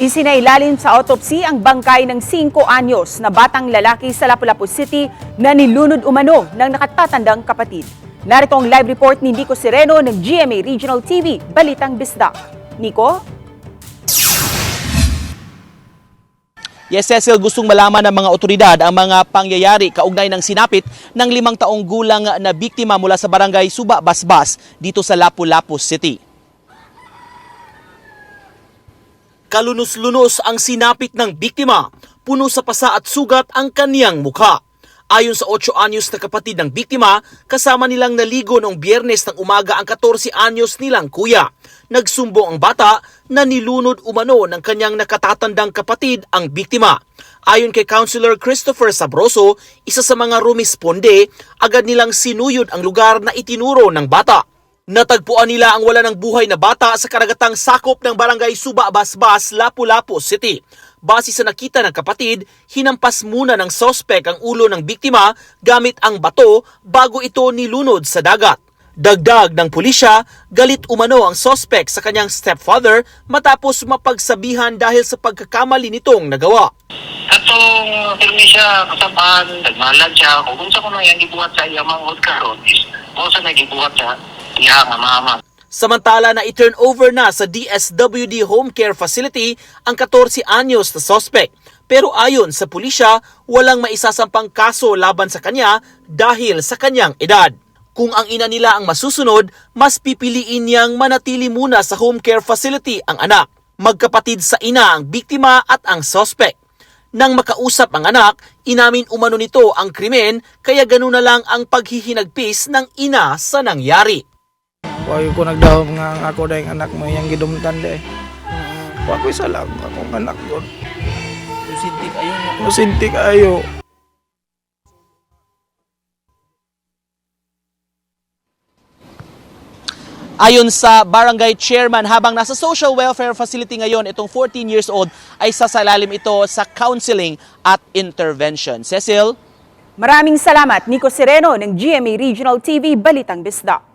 Isinailalim sa autopsy ang bangkay ng 5 anyos na batang lalaki sa Lapu-Lapu City na nilunod umano ng nakatatandang kapatid. Narito ang live report ni Nico Sereno ng GMA Regional TV, Balitang Bisdak. Nico? Yes, Cecil, gustong malaman ng mga otoridad ang mga pangyayari kaugnay ng sinapit ng limang taong gulang na biktima mula sa barangay Suba Basbas dito sa Lapu-Lapu City. Kalunos-lunos ang sinapit ng biktima. Puno sa pasa at sugat ang kaniyang mukha. Ayon sa 8 anyos na kapatid ng biktima, kasama nilang naligo noong biyernes ng umaga ang 14 anyos nilang kuya. Nagsumbo ang bata na nilunod umano ng kanyang nakatatandang kapatid ang biktima. Ayon kay Councilor Christopher Sabroso, isa sa mga rumisponde, agad nilang sinuyod ang lugar na itinuro ng bata. Natagpuan nila ang wala ng buhay na bata sa karagatang sakop ng barangay Suba Basbas, Lapu-Lapu City. Base sa nakita ng kapatid, hinampas muna ng sospek ang ulo ng biktima gamit ang bato bago ito nilunod sa dagat. Dagdag ng pulisya, galit umano ang sospek sa kanyang stepfather matapos mapagsabihan dahil sa pagkakamali nitong nagawa. Katong pirmi siya kasabahan, nagmalag siya, kung unsa ko nang yung gibuhat sa iya manghod karon mo sa nagibuhat sa iya nga mama. Samantala na i-turn over na sa DSWD Home Care Facility ang 14 anyos na sospek. Pero ayon sa pulisya, walang maisasampang kaso laban sa kanya dahil sa kanyang edad. Kung ang ina nila ang masusunod, mas pipiliin niyang manatili muna sa home care facility ang anak. Magkapatid sa ina ang biktima at ang sospek. Nang makausap ang anak, inamin umano nito ang krimen kaya ganun na lang ang paghihinagpis ng ina sa nangyari. Huwag ko nagdahom nga ang ako dahil anak mo yung gidumtan de. Huwag ko isa lang akong anak ko. Sintik ayun Musintik ayo. Ayon sa barangay chairman, habang nasa social welfare facility ngayon, itong 14 years old ay sasalalim ito sa counseling at intervention. Cecil? Maraming salamat, Nico Sereno ng GMA Regional TV, Balitang Bisdak.